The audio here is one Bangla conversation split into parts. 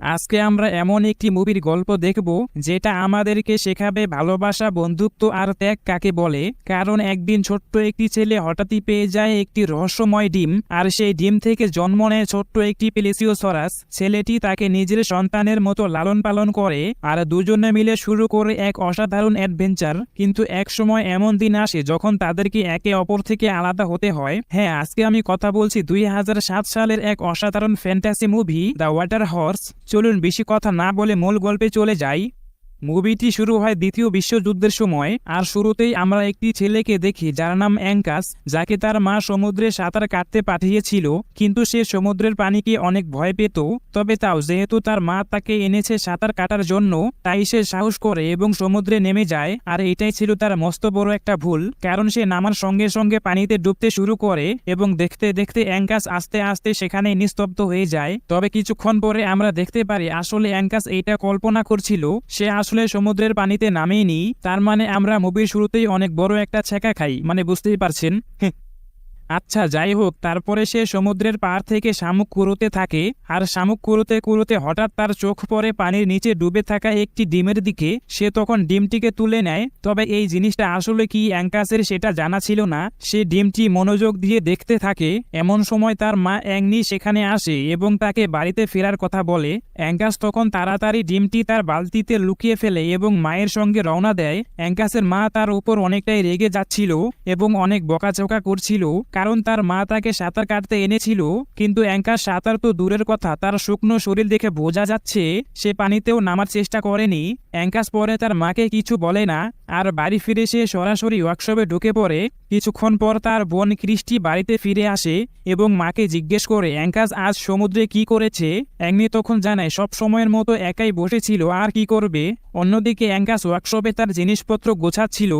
আজকে আমরা এমন একটি মুভির গল্প দেখব, যেটা আমাদেরকে শেখাবে ভালোবাসা, বন্ধুত্ব আর ত্যাগ কাকে বলে। কারণ একদিন ছোট্ট একটি ছেলে হঠাৎই পেয়ে যায় একটি রহস্যময় ডিম, আর সেই ডিম থেকে জন্ম নেয় ছোট্ট একটি প্লেসিওসরাস। ছেলেটি তাকে নিজের সন্তানের মতো লালন পালন করে, আর দুজনে মিলে শুরু করে এক অসাধারণ অ্যাডভেঞ্চার। কিন্তু এক সময় এমন দিন আসে যখন তাদেরকে একে অপর থেকে আলাদা হতে হয়। হ্যাঁ আজকে আমি কথা বলছি দুই হাজার সাত সালের এক অসাধারণ fantasy movie, the water horse. চলুন বেশি কথা না বলে মূল গল্পে চলে যাই। মুভিটি শুরু হয় দ্বিতীয় বিশ্বযুদ্ধের সময়, আর শুরুতেই আমরা একটি ছেলেকে দেখি যার নাম অ্যাঙ্কাস, যাকে তার মা সমুদ্রে সাঁতার কাটতে পাঠিয়েছিল, কিন্তু সে সমুদ্রের পানিকে অনেক ভয় পেত। তবে তাও যেহেতু তার মা তাকে এনেছে সাঁতার কাটার জন্য, তাই সে সাহস করে এবং সমুদ্রে নেমে যায়, আর এটাই ছিল তার মস্ত বড় একটা ভুল, কারণ সে নামার সঙ্গে সঙ্গে পানিতে ডুবতে শুরু করে এবং দেখতে দেখতে অ্যাঙ্কাস আস্তে আস্তে সেখানে নিস্তব্ধ হয়ে যায়। তবে কিছুক্ষণ পরে আমরা দেখতে পারি আসলে অ্যাঙ্কাস এইটা কল্পনা করছিল, সে আসলে সমুদ্রের পানিতে নামেইনি তার মানে আমরা মুভির শুরুতেই অনেক বড় একটা ছেঁকা খাই মানে বুঝতেই পারছেন? আচ্ছা যাই হোক, তারপরে সে সমুদ্রের পার থেকে শামুক কুড়োতে থাকে আর শামুক কুড়োতে কুড়োতে হঠাৎ তার চোখ পড়ে পানির নিচে ডুবে থাকা একটি ডিমের দিকে। সে তখন ডিমটিকে তুলে নেয়। তবে এই জিনিসটা আসলে কি অ্যাঙ্কাসের সেটা জানা ছিল না। সে ডিমটি মনোযোগ দিয়ে দেখতে থাকে। এমন সময় তার মা অ্যাংনি সেখানে আসে এবং তাকে বাড়িতে ফেরার কথা বলে। অ্যাঙ্কাস তখন তাড়াতাড়ি ডিমটি তার বালতিতে লুকিয়ে ফেলে এবং মায়ের সঙ্গে রওনা দেয়। অ্যাঙ্কাসের মা তার উপর অনেকটাই রেগে যাচ্ছিল এবং অনেক বকাঝকা করছিল। কারণ তার মা তাকে সাঁতার কাটতে এনেছিল, কিন্তু অ্যাঙ্কার সাঁতার তো দূরের কথা, তার শুকনো শরীর দেখে বোঝা যাচ্ছে, সে পানিতেও নামার চেষ্টা করেনি। অ্যাঙ্কাস পরে তার মাকে কিছু বলে না, আর বাড়ি ফিরে সে সরাসরি ওয়ার্কশপে ঢুকে পড়ে। কিছুক্ষণ পর তার বোন ক্রিস্টি বাড়িতে ফিরে আসে এবং মাকে জিজ্ঞেস করে, অ্যাঙ্কাস, আজ সমুদ্রে কি করেছে? অ্যাংনি তখন জানায়, সব সময়ের মতো একাই বসেছিল, আর কি করবে? অন্যদিকে অ্যাঙ্কাস ওয়ার্কশপে তার জিনিসপত্র গোছাচ্ছিল,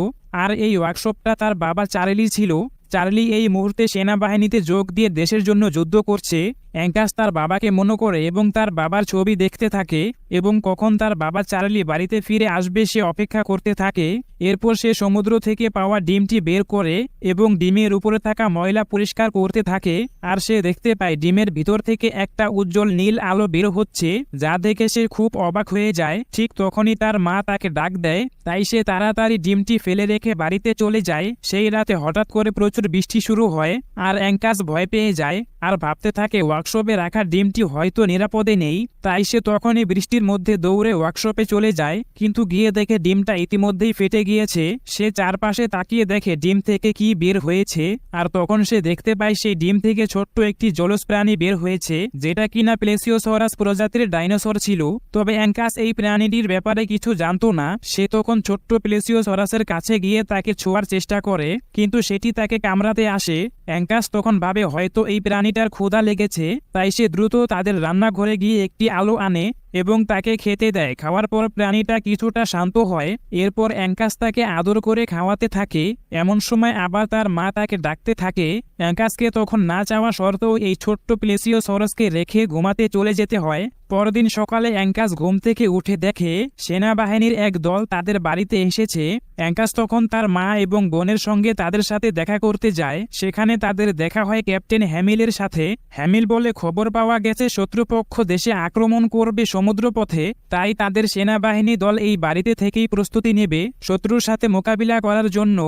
আর এই ওয়ার্কশপটা তার বাবা চারেলি ছিল। চার্লি এই মুহূর্তে সেনাবাহিনীতে যোগ দিয়ে দেশের জন্য যুদ্ধ করছে। অ্যাঙ্কাস তার বাবাকে মনে করে এবং তার বাবার ছবি দেখতে থাকে এবং কখন তার বাবা চার্লি বাড়িতে ফিরে আসবে সে অপেক্ষা করতে থাকে। এরপর সে সমুদ্র থেকে পাওয়া ডিমটি বের করে এবং ডিমের উপরে থাকা ময়লা পরিষ্কার করতে থাকে আর সে দেখতে পায় ডিমের ভিতর থেকে একটা উজ্জ্বল নীল আলো বের হচ্ছে, যা দেখে সে খুব অবাক হয়ে যায়। ঠিক তখনই তার মা তাকে ডাক দেয়, তাই সে তাড়াতাড়ি ডিমটি ফেলে রেখে বাড়িতে চলে যায়। সেই রাতে হঠাৎ করে প্রচুর বৃষ্টি শুরু হয় আর অ্যাঙ্কাস ভয় পেয়ে যায় আর ভাবতে থাকে ওয়ার্কশপে রাখা ডিমটি হয়তো নিরাপদে নেই, তাই সে তখনই বৃষ্টির মধ্যে দৌড়ে ওয়ার্কশপে চলে যায়, কিন্তু গিয়ে দেখে ডিমটা ইতিমধ্যেই ফেটে গিয়েছে। সে চারপাশে তাকিয়ে দেখে ডিম থেকে কি বের হয়েছে, আর তখন সে দেখতে পায় সেই ডিম থেকে ছোট্ট একটি জলজ প্রাণী বের হয়েছে, যেটা কিনা প্লেসিওসরাস প্রজাতির ডাইনোসর ছিল। তবে অ্যাঙ্কাস এই প্রাণীটির ব্যাপারে কিছু জানতো না। সে তখন ছোট্ট প্লেসিওসরাসের কাছে গিয়ে তাকে ছোঁয়ার চেষ্টা করে, কিন্তু সেটি তাকে কামড়াতে আসে। অ্যাঙ্কাস তখন ভাবে হয়তো এই প্রাণীটার ক্ষুধা লেগেছে। তাই সে দ্রুত তাদের রান্নাঘরে গিয়ে একটি আলো আনে এবং তাকে খেতে দেয়। খাওয়ার পর প্রাণীটা কিছুটা শান্ত হয়, এরপর অ্যাঙ্কাস তাকে আদর করে খাওয়াতে থাকে। এমন সময় আবার তার মা তাকে ডাকতে থাকে। অ্যাঙ্কাসকে তখন না চাওয়া সত্ত্বেও এই ছোট্ট প্লেসিও সরসকে রেখে ঘুমাতে চলে যেতে হয়। পরদিন সকালে অ্যাঙ্কাস ঘুম থেকে উঠে দেখে সেনাবাহিনীর এক দল তাদের বাড়িতে এসেছে। অ্যাঙ্কাস তখন তার মা এবং বোনের সঙ্গে তাদের সাথে দেখা করতে যায়। সেখানে তাদের দেখা হয় ক্যাপ্টেন হ্যামিলের সাথে। হ্যামিল বলে খবর পাওয়া গেছে, শত্রুপক্ষ দেশে আক্রমণ করবে সমুদ্রপথে, তাই তাদের সেনাবাহিনী দল এই বাড়িতে থেকেই প্রস্তুতি নেবে। শত্রুর সাথে মোকাবিলা করার জন্য,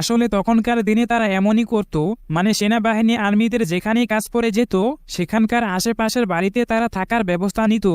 আসলে তখনকার দিনে তারা এমনই করত মানে সেনাবাহিনী আর্মিদের যেখানেই কাজ পড়ে যেত, সেখানকার আশেপাশের বাড়িতে তারা থাকার ব্যবস্থা নিত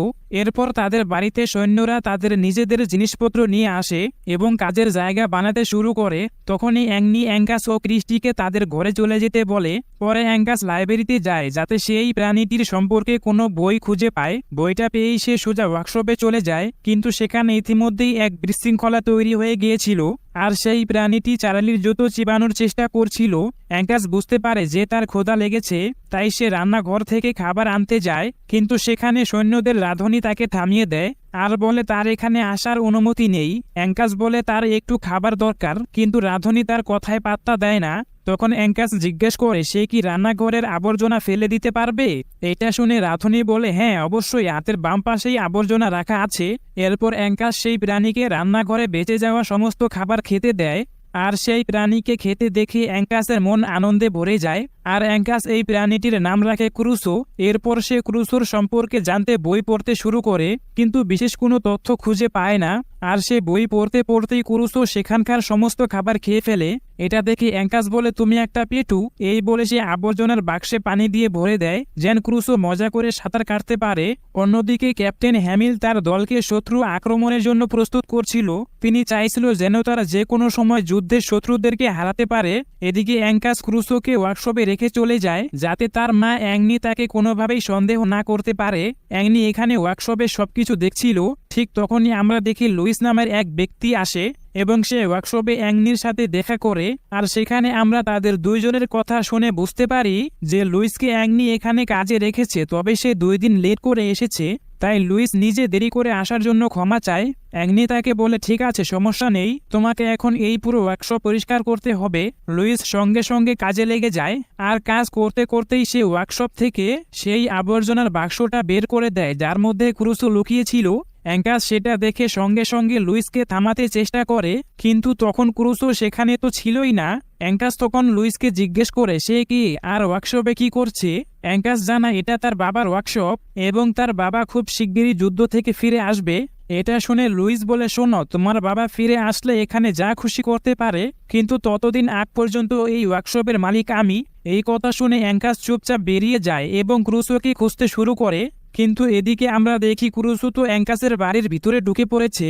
এরপর তাদের বাড়িতে সৈন্যরা তাদের নিজেদের জিনিসপত্র নিয়ে আসে এবং কাজের জায়গা বানাতে শুরু করে। তখনই অ্যাংনি অ্যাঙ্গাস ও ক্রিস্টিকে তাদের ঘরে চলে যেতে বলে। পরে অ্যাঙ্গাস লাইব্রেরিতে যায়, যাতে সেই প্রাণীটির সম্পর্কে কোনো বই খুঁজে পায়। বইটা পেয়েই সে সোজা ওয়ার্কশপে চলে যায়, কিন্তু সেখানে ইতিমধ্যেই এক বিশৃঙ্খলা তৈরি হয়ে গিয়েছিল। আর সেই প্রাণীটি চারালির জুতো চিবানোর চেষ্টা করছিল। অ্যাঙ্কাস বুঝতে পারে যে তার ক্ষোধা লেগেছে, তাই সে রান্নাঘর থেকে খাবার আনতে যায়, কিন্তু সেখানে সৈন্যদের রাঁধুনি তাকে থামিয়ে দেয়। আর বলে, তার এখানে আসার অনুমতি নেই। অ্যাঙ্কাস বলে, তার একটু খাবার দরকার। কিন্তু রাঁধুনি তার কথায় পাত্তা দেয় না। তখন অ্যাঙ্কাস জিজ্ঞেস করে, সে কি রান্নাঘরের আবর্জনা ফেলে দিতে পারবে? এটা শুনে রাধুনি বলে হ্যাঁ অবশ্যই, হাতের বাম পাশেই আবর্জনা রাখা আছে। এরপর অ্যাঙ্কাস সেই প্রাণীকে রান্নাঘরে বেঁচে যাওয়া সমস্ত খাবার খেতে দেয়, আর সেই প্রাণীকে খেতে দেখে অ্যাঙ্কাসের মন আনন্দে ভরে যায়, আর অ্যাঙ্কাস এই প্রাণীটির নাম রাখে ক্রুসো। এরপর সে ক্রুসোর সম্পর্কে জানতে বই পড়তে শুরু করে, কিন্তু বিশেষ কোনো তথ্য খুঁজে পায় না। আর সে বই পড়তে পড়তেই ক্রুসো সেখানকার সমস্ত খাবার খেয়ে ফেলে। এটা দেখে অ্যাঙ্কাস বলে, তুমি একটা পেটু, এই বলে সে আবর্জনার বাক্সে পানি দিয়ে ভরে দেয়, যেন ক্রুসো মজা করে সাঁতার কাটতে পারে। অন্যদিকে ক্যাপ্টেন হ্যামিল তার দলকে শত্রু আক্রমণের জন্য প্রস্তুত করছিল। তিনি চাইছিল যেন তারা যে কোনো সময় যুদ্ধের শত্রুদেরকে হারাতে পারে। এদিকে অ্যাঙ্কাস ক্রুসোকে ওয়ার্কশপে রেখে চলে যায়, যাতে তার মা অ্যাংনি তাকে কোনোভাবেই সন্দেহ না করতে পারে। অ্যাংনি এখানে ওয়ার্কশপে সবকিছু দেখছিল। ঠিক তখনই আমরা দেখি লুইস নামের এক ব্যক্তি আসে এবং সে ওয়ার্কশপে অ্যাংনির সাথে দেখা করে আর সেখানে আমরা তাদের দুইজনের কথা শুনে বুঝতে পারি যে লুইসকে অ্যাংনি এখানে কাজে রেখেছে, তবে সে দুই দিন লেট করে এসেছে, তাই লুইস নিজে দেরি করে আসার জন্য ক্ষমা চায়। অ্যাংনি তাকে বলে, ঠিক আছে, সমস্যা নেই, তোমাকে এখন এই পুরো ওয়ার্কশপ পরিষ্কার করতে হবে। লুইস সঙ্গে সঙ্গে কাজে লেগে যায় আর কাজ করতে করতেই সে ওয়ার্কশপ থেকে সেই আবর্জনার বাক্সটা বের করে দেয়, যার মধ্যে ক্রুসো লুকিয়েছিল। অ্যাঙ্কাস সেটা দেখে সঙ্গে সঙ্গে লুইসকে থামাতে চেষ্টা করে, কিন্তু তখন ক্রুসো সেখানে তো ছিলই না। অ্যাঙ্কাস তখন লুইসকে জিজ্ঞেস করে, সে কি, আর ওয়ার্কশপে কি করছে? অ্যাঙ্কাস জানা, এটা তার বাবার ওয়ার্কশপ, এবং তার বাবা খুব শিগগিরই যুদ্ধ থেকে ফিরে আসবে। এটা শুনে লুইস বলে, শোনো, তোমার বাবা ফিরে আসলে এখানে যা খুশি করতে পারে, কিন্তু ততদিন আগ পর্যন্ত এই ওয়ার্কশপের মালিক আমি। এই কথা শুনে অ্যাঙ্কাস চুপচাপ বেরিয়ে যায় এবং ক্রুসোকে খুঁজতে শুরু করে কিন্তু এদিকে আমরা দেখি ক্রুসো তো অ্যাঙ্কাসের বাড়ির ভিতরে ঢুকে পড়েছে,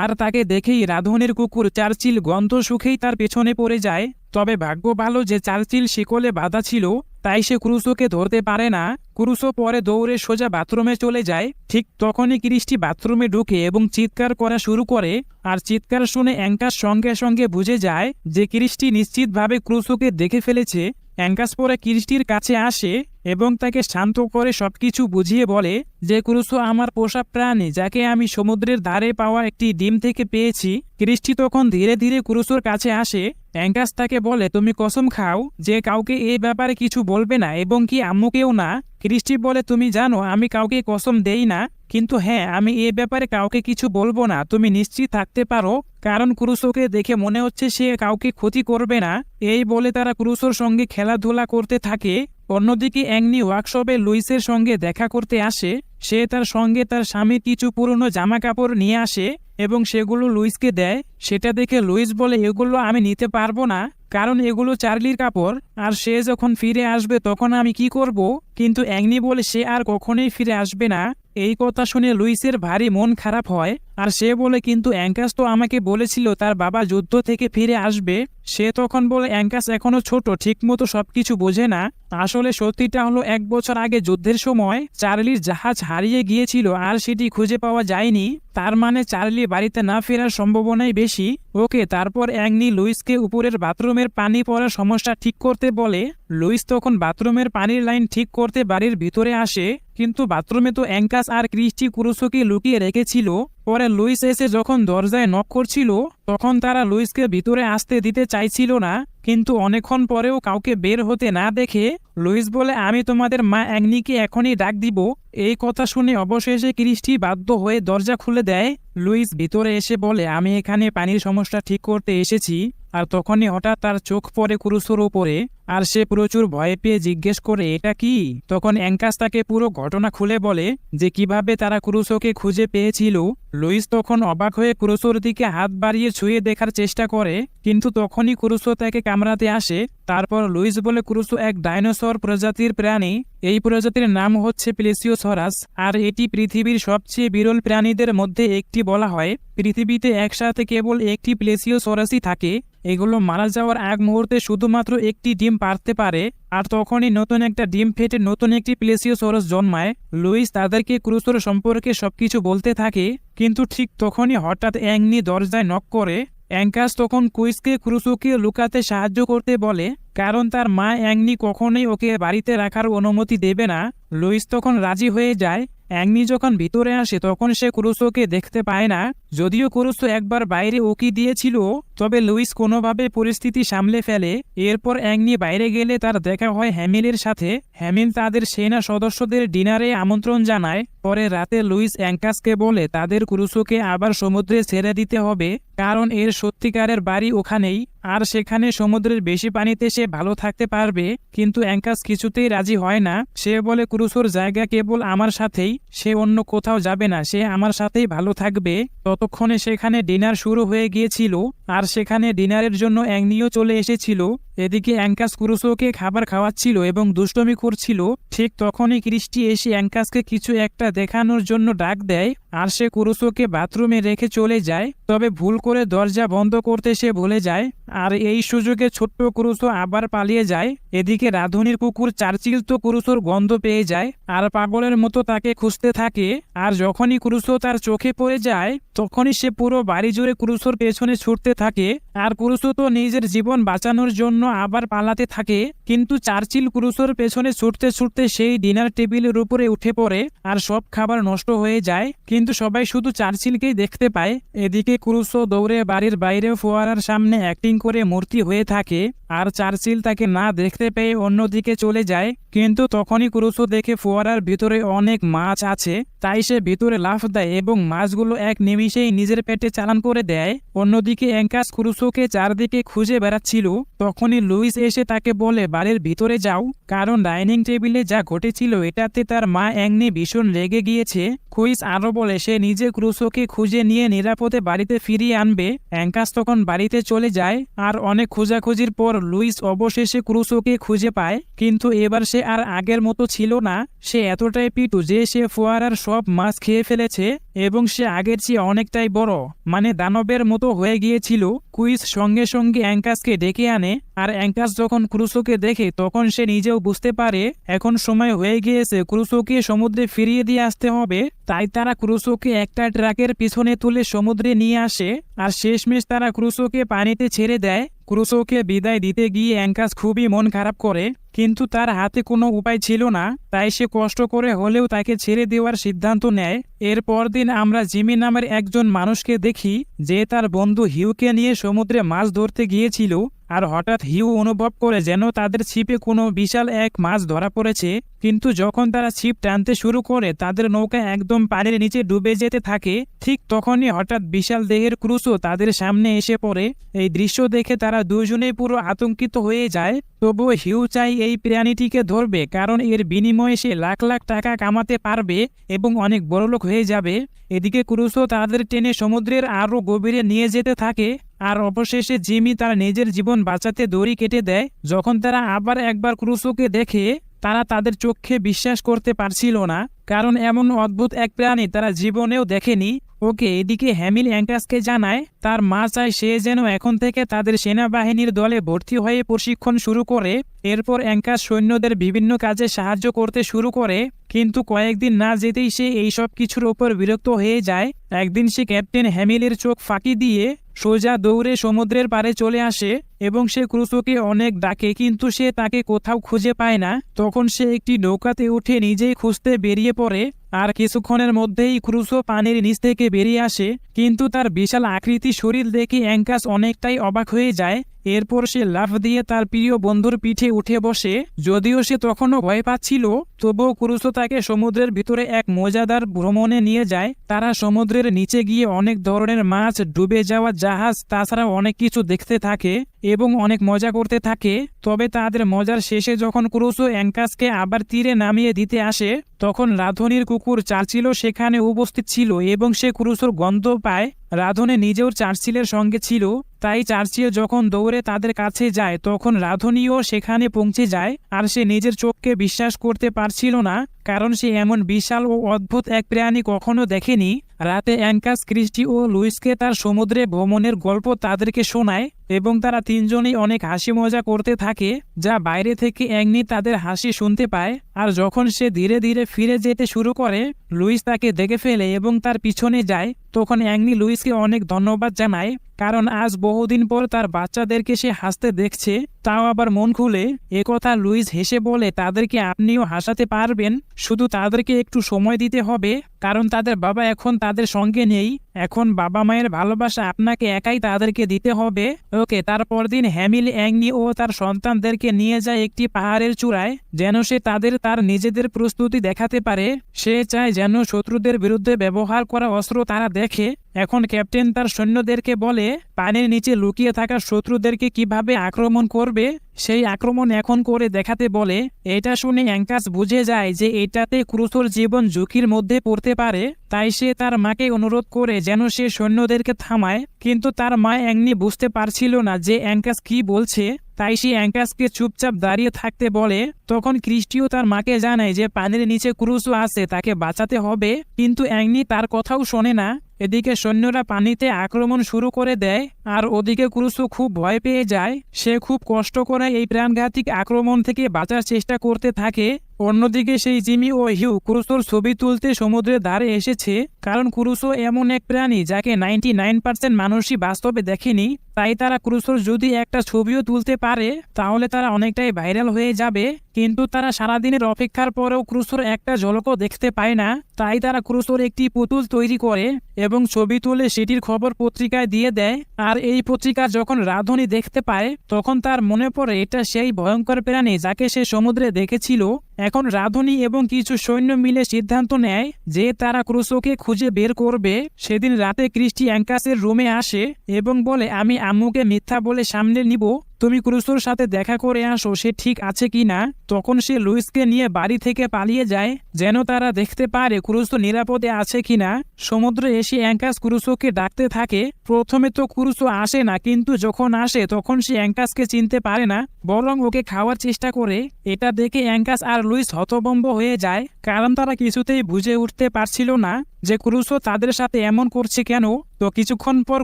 আর তাকে দেখেই রাধনের কুকুর চার্চিল গন্ধ সুখেই তার পেছনে পড়ে যায়। তবে ভাগ্য ভালো যে চার্চিল শিকলে বাধা ছিল, তাই সে ক্রুসোকে ধরতে পারে না। ক্রুসো পরে দৌড়ে সোজা বাথরুমে চলে যায়। ঠিক তখনই ক্রিস্টি বাথরুমে ঢুকে এবং চিৎকার করা শুরু করে, আর চিৎকার শুনে অ্যাঙ্কাস সঙ্গে সঙ্গে বুঝে যায় যে ক্রিস্টি নিশ্চিতভাবে ক্রুসোকে দেখে ফেলেছে। অ্যাঙ্কাস পরে ক্রিস্টির কাছে আসে এবং তাকে শান্ত করে সব কিছু বুঝিয়ে বলে যে ক্রুসো আমার পোষা প্রাণী, যাকে আমি সমুদ্রের ধারে পাওয়া একটি ডিম থেকে পেয়েছি। কৃষ্টি তখন ধীরে ধীরে ক্রুসোর কাছে আসে। অ্যাঙ্কাস তাকে বলে, তুমি কসম খাও যে কাউকে এই ব্যাপারে কিছু বলবে না এবং কি আম্মুকেও না? কৃষ্টি বলে, তুমি জানো, আমি কাউকে কসম দেই না। কিন্তু হ্যাঁ আমি এ ব্যাপারে কাউকে কিছু বলব না। তুমি নিশ্চিত থাকতে পারো, কারণ ক্রুসোকে দেখে মনে হচ্ছে সে কাউকে ক্ষতি করবে না। এই বলে তারা ক্রুসোর সঙ্গে খেলাধুলা করতে থাকে। অন্যদিকে অ্যাংনি ওয়ার্কশপে লুইসের সঙ্গে দেখা করতে আসে। সে তার সঙ্গে তার স্বামীর কিছু পুরনো জামা কাপড় নিয়ে আসে এবং সেগুলো লুইসকে দেয়। সেটা দেখে লুইস বলে, এগুলো আমি নিতে পারব না, কারণ এগুলো চার্লির কাপড়। আর সে যখন ফিরে আসবে, তখন আমি কি করব? কিন্তু অ্যাংনি বলে সে আর কখনোই ফিরে আসবে না। এই কথা শুনে লুইসের ভারী মন খারাপ হয়, আর সে বলে, কিন্তু অ্যাঙ্কাস তো আমাকে বলেছিল তার বাবা যুদ্ধ থেকে ফিরে আসবে। সে তখন বলে, অ্যাঙ্কাস এখনও ছোট, ঠিকমতো সবকিছু বোঝে না। আসলে সত্যিটা হলো, এক বছর আগে যুদ্ধের সময় চার্লির জাহাজ হারিয়ে গিয়েছিল, আর সেটি খুঁজে পাওয়া যায়নি। তার মানে চার্লি বাড়িতে না ফেরার সম্ভাবনাই বেশি। ওকে, তারপর অ্যাংনি লুইসকে উপরের বাথরুমের পানি পড়ার সমস্যা ঠিক করতে বলে। লুইস তখন বাথরুমের পানির লাইন ঠিক করতে বাড়ির ভিতরে আসে, কিন্তু বাথরুমে তো অ্যাঙ্কাস আর ক্রিস্টি কুরুসোকে লুকিয়ে রেখেছিল। পরে লুইস এসে যখন দরজায় নক করছিল, তখন তারা লুইসকে ভিতরে আসতে দিতে চাইছিল না, কিন্তু অনেকক্ষণ পরেও কাউকে বের হতে না দেখে লুইস বলে, আমি তোমাদের মা অ্যাংনিকে এখনই ডাক দিব। এই কথা শুনে অবশেষে ক্রিস্টি বাধ্য হয়ে দরজা খুলে দেয়। লুইস ভিতরে এসে বলে, আমি এখানে পানির সমস্যা ঠিক করতে এসেছি। আর তখনই হঠাৎ তার চোখ পড়ে ক্রুসোর উপরে। আর সে প্রচুর ভয় পেয়ে জিজ্ঞেস করে, এটা কি? তখন অ্যাঙ্কাস তাকে পুরো ঘটনা খুলে বলে যে কীভাবে তারা ক্রুসোকে খুঁজে পেয়েছিল। লুইস তখন অবাক হয়ে ক্রুসোর দিকে হাত বাড়িয়ে ছুঁয়ে দেখার চেষ্টা করে, কিন্তু তখনই ক্রুসো তাকে কামড়াতে আসে। তারপর লুইস বলে ক্রুসো এক ডাইনোসর প্রজাতির প্রাণী। এই প্রজাতির নাম হচ্ছে প্লেসিওসরাস, আর এটি পৃথিবীর সবচেয়ে বিরল প্রাণীদের মধ্যে একটি বলা হয়। পৃথিবীতে একসাথে কেবল একটি প্লেসিওসরাসই থাকে। এগুলো মারা যাওয়ার এক মুহূর্তে শুধুমাত্র একটি ডিম পারতে পারে, আর তখনই নতুন একটা ডিম ফেটে নতুন একটি প্লেসিওসরস জন্মায়। লুইস তাদেরকে ক্রুসোর সম্পর্কে সবকিছু বলতে থাকে, কিন্তু ঠিক তখনই হঠাৎ অ্যাংনি দরজায় নক করে। অ্যাঙ্কাস তখন কুইসকে ক্রুসোকে লুকাতে সাহায্য করতে বলে, কারণ তার মা অ্যাংনি কখনোই ওকে বাড়িতে রাখার অনুমতি দেবে না। লুইস তখন রাজি হয়ে যায়। অ্যাংনি যখন ভিতরে আসে, তখন সে ক্রুসোকে দেখতে পায় না। যদিও ক্রুসো একবার বাইরে উকি দিয়েছিল, তবে লুইস কোনোভাবে পরিস্থিতি সামলে ফেলে। এরপর অ্যাংনি বাইরে গেলে তার দেখা হয় হ্যামিলের সাথে। হ্যামিল তাদের সেনা সদস্যদের ডিনারে আমন্ত্রণ জানায়। পরে রাতে লুইস অ্যাঙ্কাসকে বলে, তাদের ক্রুসোকে আবার সমুদ্রে ছেড়ে দিতে হবে, কারণ এর সত্যিকারের বাড়ি ওখানেই। আর সেখানে সমুদ্রের বেশি পানিতে সে ভালো থাকতে পারবে। কিন্তু অ্যাঙ্কাস কিছুতেই রাজি হয় না। সে বলে, ক্রুসোর জায়গা কেবল আমার সাথেই। সে অন্য কোথাও যাবে না। সে আমার সাথেই ভালো থাকবে। ততক্ষণে সেখানে ডিনার শুরু হয়ে গিয়েছিল, আর সেখানে ডিনারের জন্য অ্যাংনিও চলে এসেছিল। এদিকে অ্যাঙ্কাস ক্রুসোকে খাবার খাওয়াচ্ছিল এবং দুষ্টমি করছিল। ঠিক তখনই ক্রিস্টি এসে অ্যাঙ্কাসকে কিছু একটা দেখানোর জন্য ডাক দেয়, আর সে ক্রুসোকে বাথরুমে রেখে চলে যায়। তবে ভুল করে দরজা বন্ধ করতে সে ভুলে যায়, আর এই সুযোগে ছোট্ট ক্রুসো আবার পালিয়ে যায়। এদিকে রাধুনির কুকুর চার্চিল তো ক্রুসোর গন্ধ পেয়ে যায়, আর পাগলের মতো তাকে খুঁজতে থাকে, আর যখনই ক্রুসো তার চোখে পড়ে যায় তখনই সে পুরো বাড়ি জুড়ে ক্রুসোর পেছনে ছুটতে থাকে আর ক্রুসো তো নিজের জীবন বাঁচানোর জন্য আবার পালাতে থাকে, কিন্তু চার্চিল ক্রুসোর পেছনে ছুটতে ছুটতে সেই ডিনার টেবিলের উপরে উঠে পড়ে আর সব খাবার নষ্ট হয়ে যায়, কিন্তু সবাই শুধু চার্চিলকেই দেখতে পায়। এদিকে ক্রুসো দৌড়ে বাড়ির বাইরে ফোয়ারার সামনে অ্যাক্টিং করে মূর্তি হয়ে থাকে আর চার্চিল তাকে না দেখতে পেয়ে অন্যদিকে চলে যায়, কিন্তু তখনই ক্রুসো দেখে ফোয়ারার ভিতরে অনেক মাছ আছে, তাই সে ভিতরে লাফ দেয় এবং মাছগুলো এক নিমিষেই নিজের পেটে চালান করে দেয়। অন্যদিকে অ্যাঙ্কাস ক্রুসোকে চারদিকে খুঁজে বেড়াচ্ছিল। তখনই লুইস এসে তাকে বলে, বাড়ির ভিতরে যাও। কারণ ডাইনিং টেবিলে যা ঘটেছিল, এটাতে তার মা অ্যাংনি ভীষণ রেগে গিয়েছে। কুইস আরও বলে, সে নিজে ক্রুসোকে খুঁজে নিয়ে নিরাপদে বাড়িতে ফিরিয়ে আনবে। অ্যাঙ্কাস তখন বাড়িতে চলে যায়। আর অনেক খোঁজাখুঁজির পর লুইস অবশেষে ক্রুসোকে খুঁজে পায়। কিন্তু এবার সে আর আগের মতো ছিল না। সে এতটাই পিটু যে সে ফোয়ারার সব মাছ খেয়ে ফেলেছে। এবং সে আগের চেয়ে অনেকটাই বড়। মানে দানবের মতো হয়ে গিয়েছিল, কুইস সঙ্গে সঙ্গে অ্যাঙ্কাসকে ডেকে আনে, আর অ্যাঙ্কাস যখন ক্রুসোকে দেখে তখন সে নিজেও বুঝতে পারে, এখন সময় হয়ে গিয়েছে ক্রুসোকে সমুদ্রে ফিরিয়ে দিয়ে আসতে হবে তাই তারা ক্রুসোকে একটা ট্রাকের পিছনে তুলে সমুদ্রে নিয়ে আসে, আর শেষমেশ তারা ক্রুসোকে পানিতে ছেড়ে দেয়। ক্রুসোকে বিদায় দিতে গিয়ে অ্যাঙ্কাস খুবই মন খারাপ করে, কিন্তু তার হাতে কোনো উপায় ছিল না, তাই সে কষ্ট করে হলেও তাকে ছেড়ে দেওয়ার সিদ্ধান্ত নেয়। এর পরদিন আমরা জিমি নামের একজন মানুষকে দেখি, যে তার বন্ধু হিউকে নিয়ে সমুদ্রে মাছ ধরতে গিয়েছিল। আর হঠাৎ হিউ অনুভব করে যেন তাদের ছিপে কোনো বিশাল এক মাছ ধরা পড়েছে, কিন্তু যখন তারা ছিপ টানতে শুরু করে, তাদের নৌকা একদম পানির নিচে ডুবে যেতে থাকে, ঠিক তখনই হঠাৎ বিশাল দেহের ক্রুশও তাদের সামনে এসে পড়ে। এই দৃশ্য দেখে তারা দুজনেই পুরো আতঙ্কিত হয়ে যায়, তবুও হিউ চাই এই প্রাণীটিকে ধরবে, কারণ এর বিনিময়ে সে লাখ লাখ টাকা কামাতে পারবে এবং অনেক বড়লোক হয়ে যাবে। এদিকে ক্রুশো তাদের টেনে সমুদ্রের আরও গভীরে নিয়ে যেতে থাকে আর অবশেষে জিমি তার নিজের জীবন বাঁচাতে দড়ি কেটে দেয়। যখন তারা আবার একবার ক্রুসোকে দেখে, তারা তাদের চোখে বিশ্বাস করতে পারছিল না, কারণ এমন অদ্ভুত এক প্রাণী তারা জীবনেও দেখেনি। ওকে এদিকে হ্যামিল অ্যাঙ্কাসকে জানায়, তার মা চায় সে যেন এখন থেকে তাদের সেনাবাহিনীর দলে ভর্তি হয়ে প্রশিক্ষণ শুরু করে। এরপর অ্যাঙ্কাস সৈন্যদের বিভিন্ন কাজে সাহায্য করতে শুরু করে, কিন্তু কয়েকদিন না যেতেই সে এইসব কিছুর ওপর বিরক্ত হয়ে যায়। একদিন সে ক্যাপ্টেন হ্যামিলের চোখ ফাঁকি দিয়ে সোজা দৌড়ে সমুদ্রের পারে চলে আসে এবং সে ক্রুসোকে অনেক ডাকে, কিন্তু সে তাকে কোথাও খুঁজে পায় না। তখন সে একটি নৌকাতে উঠে নিজেই খুঁজতে বেরিয়ে পড়ে। আর কিছুক্ষণের মধ্যেই ক্রুসো পানির নিচ থেকে বেরিয়ে আসে, কিন্তু তার বিশাল আকৃতি শরীর দেখে অ্যাঙ্কাস অনেকটাই অবাক হয়ে যায়। এরপর সে লাফ দিয়ে তার প্রিয় বন্ধুর পিঠে উঠে বসে। যদিও সে তখনও ভয় পাচ্ছিল, তবুও ক্রুসো তাকে সমুদ্রের ভিতরে এক মজাদার ভ্রমণে নিয়ে যায়। তারা সমুদ্রের নিচে গিয়ে অনেক ধরনের মাছ, ডুবে যাওয়া জাহাজ তাছাড়া অনেক কিছু দেখতে থাকে। এবং অনেক মজা করতে থাকে, তবে তাদের মজার শেষে যখন ক্রুসো অ্যাঙ্কাসকে আবার তীরে নামিয়ে দিতে আসে, তখন রাধনির কুকুর চার্চিল সেখানে উপস্থিত ছিল এবং সে ক্রুসোর গন্ধ পায়। রাধনে নিজেও চার্চিলের সঙ্গে ছিল, তাই চার্চিল যখন দৌড়ে তাদের কাছে যায়, তখন রাধনীও সেখানে পৌঁছে যায়, আর সে নিজের চোখকে বিশ্বাস করতে পারছিল না, কারণ সে এমন বিশাল ও অদ্ভুত এক প্রাণী কখনো দেখেনি। রাতে অ্যাঙ্কাস, ক্রিস্টি ও লুইসকে তার সমুদ্রে ভ্রমণের গল্প তাদেরকে শোনায়, এবং তারা তিনজনেই অনেক হাসি মজা করতে থাকে, যা বাইরে থেকে অ্যাংনি তাদের হাসি শুনতে পায়, আর যখন সে ধীরে ধীরে ফিরে যেতে শুরু করে, লুইস তাকে দেখে ফেলে এবং তার পিছনে যায়, তখন অ্যাংনি লুইসকে অনেক ধন্যবাদ জানায় কারণ আজ বহুদিন পর তার বাচ্চাদেরকে সে হাসতে দেখছে, তাও আবার মন খুলে একথা লুইস হেসে বলে, তাদেরকে আপনিও হাসাতে পারবেন, শুধু তাদেরকে একটু সময় দিতে হবে, কারণ তাদের বাবা এখন তাদের সঙ্গে নেই, এখন বাবা মায়ের ভালোবাসা আপনাকে একাই তাদেরকে দিতে হবে। ওকে, তারপর দিন হ্যামিল অ্যাংনি ও তার সন্তানদেরকে নিয়ে যায় একটি পাহাড়ের চূড়ায়, যেন সে তাদের তার নিজেদের প্রস্তুতি দেখাতে পারে। সে চায় যেন শত্রুদের বিরুদ্ধে ব্যবহার করা অস্ত্র তারা দেখে। এখন ক্যাপ্টেন তার সৈন্যদেরকে বলে পানির নিচে লুকিয়ে থাকা শত্রুদেরকে কীভাবে আক্রমণ করবে, সেই আক্রমণ এখন করে দেখাতে বলে। এটা শুনে অ্যাঙ্কাস বুঝে যায় যে এটাতে ক্রুসোর জীবন ঝুঁকির মধ্যে পড়তে পারে, তাই সে তার মাকে অনুরোধ করে যেন সে সৈন্যদেরকে থামায়। কিন্তু তার মা অ্যাংনি বুঝতে পারছিল না যে অ্যাঙ্কাস কি বলছে, তাই সে অ্যাঙ্কাসকে চুপচাপ দাঁড়িয়ে থাকতে বলে। তখন ক্রিস্টিও তার মাকে জানায় যে পানির নিচে ক্রুসো আছে, তাকে বাঁচাতে হবে। কিন্তু অ্যাংনি তার কথাও শোনে না। এদিকে সৈন্যরা পানিতে আক্রমণ শুরু করে দেয়, আর ওদিকে ক্রুসও খুব ভয় পেয়ে যায়। সে খুব কষ্ট করে এই প্রাণঘাতিক আক্রমণ থেকে বাঁচার চেষ্টা করতে থাকে। অন্যদিকে সেই জিমি ও হিউ ক্রুসোর ছবি তুলতে সমুদ্রের ধারে এসেছে, কারণ ক্রুসো এমন এক প্রাণী যাকে নাইনটি নাইন পার্সেন্ট মানুষই বাস্তবে দেখেনি। তাই তারা ক্রুসোর যদি একটা ছবিও তুলতে পারে, তাহলে তারা অনেকটাই ভাইরাল হয়ে যাবে। কিন্তু তারা সারাদিনের অপেক্ষার পরেও ক্রুসোর একটা ঝলকও দেখতে পায় না। তাই তারা ক্রুসোর একটি পুতুল তৈরি করে এবং ছবি তুলে সেটির খবর পত্রিকায় দিয়ে দেয়। আর এই পত্রিকা যখন রাধুনি দেখতে পায়, তখন তার মনে পড়ে এটা সেই ভয়ঙ্কর প্রাণী যাকে সে সমুদ্রে দেখেছিল। এখন রাধুনী এবং কিছু সৈন্য মিলে সিদ্ধান্ত নেয় যে তারা ক্রুসোকে খুঁজে বের করবে। সেদিন রাতে ক্রিস্টি অ্যাঙ্কাসের রুমে আসে এবং বলে, আমি আম্মুকে মিথ্যা বলে সামনে নিব। তুমি ক্রুসোর সাথে দেখা করে আসো, সে ঠিক আছে কি না? তখন সে লুইসকে নিয়ে বাড়ি থেকে পালিয়ে যায়, যেন তারা দেখতে পারে ক্রুসো নিরাপদে আছে কিনা সমুদ্রে এসে অ্যাঙ্কাস ক্রুসোকে ডাকতে থাকে, প্রথমে তো ক্রুসো আসে না, কিন্তু যখন আসে তখন সে অ্যাঙ্কাসকে চিনতে পারে না, বরং ওকে খাওয়ার চেষ্টা করে। এটা দেখে অ্যাঙ্কাস আর লুইস হতবম্ব হয়ে যায়, কারণ তারা কিছুতেই বুঝে উঠতে পারছিল না। যে ক্রুশো তাদের সাথে এমন করছে কেন? তো কিছুক্ষণ পর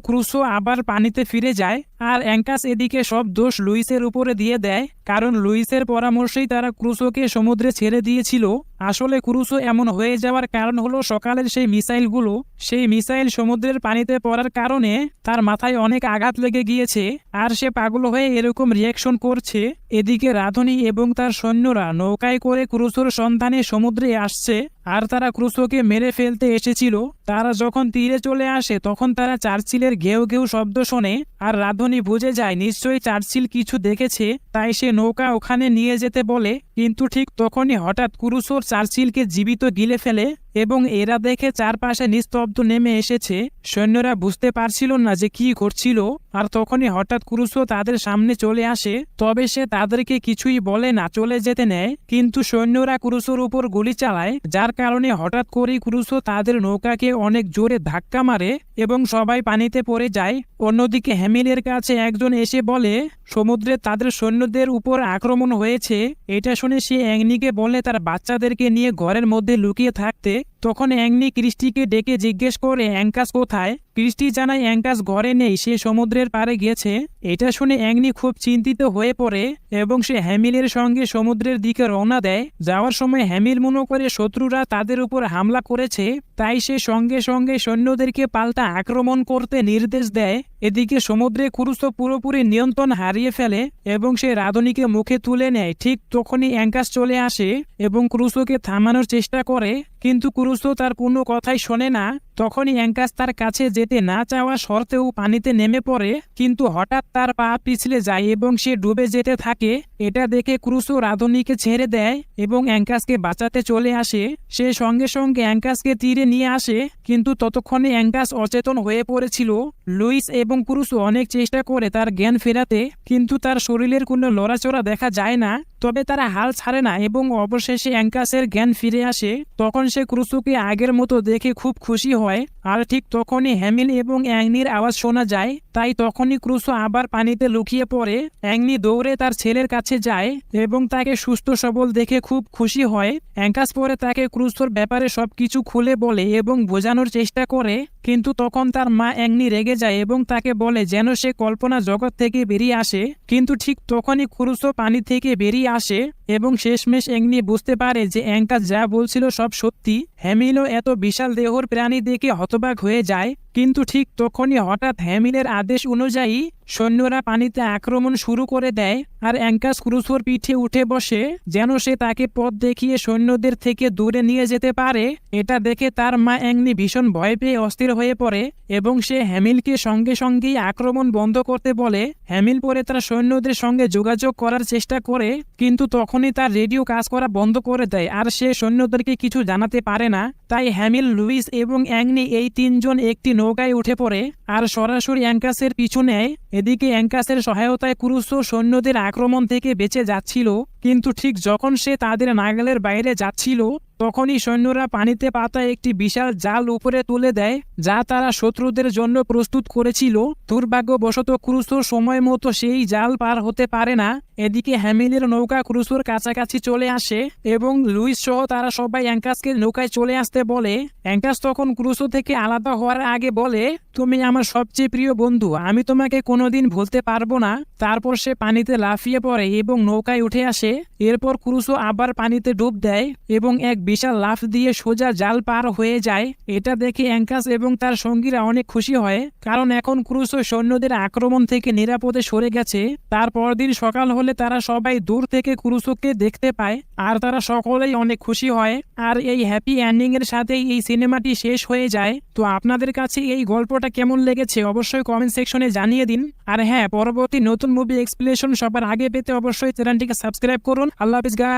ক্রুশো আবার পানিতে ফিরে যায় আর অ্যাঙ্কাস এদিকে সব দোষ লুইসের উপরে দিয়ে দেয়, কারণ লুইসের পরামর্শেই তারা ক্রুশোকে সমুদ্রে ছেড়ে দিয়েছিল। আসলে ক্রুসো এমন হয়ে যাওয়ার কারণ হলো সকালের সেই মিসাইলগুলো, সেই মিসাইল সমুদ্রের পানিতে পড়ার কারণে তার মাথায় অনেক আঘাত লেগে গিয়েছে আর সে পাগল হয়ে এরকম রিয়াকশন করছে। এদিকে রাধুনি এবং তার সৈন্যরা নৌকায় করে ক্রুসোর সন্ধানে সমুদ্রে আসছে আর তারা ক্রুসোকে মেরে ফেলতে এসেছিল। তারা যখন তীরে চলে আসে তখন তারা চার্চিলের ঘেউ ঘেউ শব্দ শোনে আর রাধুনি বুঝে যায় নিশ্চয়ই চার্চিল কিছু দেখেছে। তাই সে নৌকা ওখানে নিয়ে যেতে বলে, কিন্তু ঠিক তখনই হঠাৎ কুরুসোর চার্চিলকে জীবিত গিলে ফেলে। এবং এরা দেখে চারপাশে নিস্তব্ধ নেমে এসেছে। সৈন্যরা বুঝতে পারছিল না যে কি করছিল আর তখনই হঠাৎ ক্রুসো তাদের সামনে চলে আসে। তবে সে তাদেরকে কিছুই বলে না, চলে যেতে নেয়। কিন্তু সৈন্যরা ক্রুসোর উপর গুলি চালায়, যার কারণে হঠাৎ করেই ক্রুসো তাদের নৌকাকে অনেক জোরে ধাক্কা মারে এবং সবাই পানিতে পড়ে যায়। অন্যদিকে হ্যামিলের কাছে একজন এসে বলে, সমুদ্রে তাদের সৈন্যদের উপর আক্রমণ হয়েছে। এটা শুনে সে অ্যাংনিকে বলে, তার বাচ্চাদেরকে নিয়ে ঘরের মধ্যে লুকিয়ে থাকতে তখন অ্যাংনি ক্রিস্টিকে ডেকে জিজ্ঞেস করে, অ্যাঙ্কাস কোথায়? ক্রিস্টি জানায়, অ্যাঙ্কাস ঘরে নেই, সে সমুদ্রের পাড়ে গিয়েছে। এটা শুনে অ্যাংনি খুব চিন্তিত হয়ে পড়ে এবং সে হ্যামিলের সঙ্গে সমুদ্রের দিকে রওনা দেয়। যাওয়ার সময় হ্যামিল মনে করে শত্রুরা তাদের উপর হামলা করেছে, তাই সে সঙ্গে সঙ্গে সৈন্যদেরকে পাল্টা আক্রমণ করতে নির্দেশ দেয়। এদিকে সমুদ্রে ক্রুসো পুরোপুরি নিয়ন্ত্রণ হারিয়ে ফেলে এবং সে রাধুনিকে মুখে তুলে নেয়। ঠিক তখনই অ্যাঙ্কাস চলে আসে এবং ক্রুসোকে থামানোর চেষ্টা করে, কিন্তু ক্রুসো তার কোনো কথাই শোনে না। তখনই অ্যাঙ্কাস তার কাছে যেতে না চাওয়া সত্ত্বেও পানিতে নেমে পড়ে, কিন্তু হঠাৎ তার পা পিছলে যায় এবং সে ডুবে যেতে থাকে। এটা দেখে ক্রুসো রাধুনিকে ছেড়ে দেয় এবং অ্যাঙ্কাসকে বাঁচাতে চলে আসে। সে সঙ্গে সঙ্গে অ্যাঙ্কাসকে তীরে নিয়ে আসে, কিন্তু ততক্ষণে অ্যাঙ্কাস অচেতন হয়ে পড়েছিল। লুইস এবং ক্রুসো অনেক চেষ্টা করে তার জ্ঞান ফেরাতে, কিন্তু তার শরীরের কোনো লড়াচড়া দেখা যায় না। তবে তারা হাল ছাড়ে না এবং অবশেষে অ্যাঙ্কাসের জ্ঞান ফিরে আসে। তখন সে ক্রুসোকে আগের মতো দেখে খুব খুশি হয়। আর ঠিক তখনই হ্যামিল এবং অ্যাংনির আওয়াজ শোনা যায়। তাই তখনই ক্রুসো আবার পানিতে লুকিয়ে পড়ে। অ্যাংনি দৌড়ে তার ছেলের কাছে যায় এবং তাকে সুস্থ সবল দেখে খুব খুশি হয়। অ্যাঙ্কাস পরে তাকে ক্রুসোর ব্যাপারে সবকিছু খুলে বলে এবং বোঝানোর চেষ্টা করে, কিন্তু তখন তার মা অ্যাংনি রেগে যায় এবং তাকে বলে যেন সে কল্পনা জগৎ থেকে বেরিয়ে আসে। কিন্তু ঠিক তখনই ক্রুসো পানি থেকে বেরিয়ে আসে এবং শেষমেশ অ্যাংনি বুঝতে পারে যে অ্যাঙ্কাস যা বলছিল সব সত্যি। হ্যামিলও এত বিশাল দেহর প্রাণী দেখে হতবাক হয়ে যায়, কিন্তু ঠিক তখনই হঠাৎ হ্যামিলের আদেশ অনুযায়ী সৈন্যরা পানিতে আক্রমণ শুরু করে দেয় আর অ্যাঙ্কাস ক্রুসোর পিঠে উঠে বসে যেন সে তাকে পথ দেখিয়ে সৈন্যদের থেকে দূরে নিয়ে যেতে পারে। এটা দেখে তার মা অ্যাংনি ভীষণ ভয় পেয়ে অস্থির হয়ে পড়ে এবং সে হ্যামিলকে সঙ্গে সঙ্গেই আক্রমণ বন্ধ করতে বলে হ্যামিল পরে তার সৈন্যদের সঙ্গে যোগাযোগ করার চেষ্টা করে, কিন্তু তখনই তার রেডিও কাজ করা বন্ধ করে দেয় আর সে সৈন্যদেরকে কিছু জানাতে পারে না। তাই হ্যামিল, লুইস এবং অ্যাংনি এই তিনজন একটি নৌকায় উঠে পড়ে আর সরাসরি অ্যাঙ্কাসের পিছু নেয়। এদিকে অ্যাঙ্কাসের সহায়তায় ক্রুশ সৈন্যদের আক্রমণ থেকে বেঁচে যাচ্ছিল। কিন্তু ঠিক যখন সে তাদের নাগালের বাইরে যাচ্ছিল, তখনই সৈন্যরা পানিতে পাতা একটি বিশাল জাল উপরে তুলে দেয়, যা তারা শত্রুদের জন্য প্রস্তুত করেছিল। দুর্ভাগ্যবশত ক্রুসো সময় মতো সেই জাল পার হতে পারে না। এদিকে হ্যামিলের নৌকা ক্রুসোর কাছাকাছি চলে আসে এবং লুইস সহ তারা সবাই অ্যাঙ্কাসকে নৌকায় চলে আসতে বলে। অ্যাঙ্কাস তখন ক্রুসো থেকে আলাদা হওয়ার আগে বলে তুমি আমার সবচেয়ে প্রিয় বন্ধু। আমি তোমাকে কোনোদিন ভুলতে পারব না। তারপর সে পানিতে লাফিয়ে পড়ে এবং নৌকায় উঠে আসে। এরপর ক্রুসো আবার পানিতে ডুব দেয় এবং এক বিশাল লাফ দিয়ে সোজা জাল পার হয়ে যায়। এটা দেখে অ্যাঙ্কাস এবং তার সঙ্গীরা অনেক খুশি হয়, কারণ এখন ক্রুসো সৈন্যদের আক্রমণ থেকে নিরাপদে সরে গেছে। তারপর দিন সকাল হলে তারা সবাই দূর থেকে ক্রুসোকে দেখতে পায়, আর তারা সকলেই অনেক খুশি হয়। আর এই হ্যাপি এন্ডিং এর সাথেই এই সিনেমাটি শেষ হয়ে যায়। তো আপনাদের কাছে এই গল্পটা কেমন লেগেছে অবশ্যই কমেন্ট সেকশনে জানিয়ে দিন। আর হ্যাঁ পরবর্তী নতুন মুভি এক্সপ্লেনেশন সবার আগে পেতে অবশ্যই চ্যানেলটিকে সাবস্ক্রাইব করুন। আল্লাহ হাফিজ গায়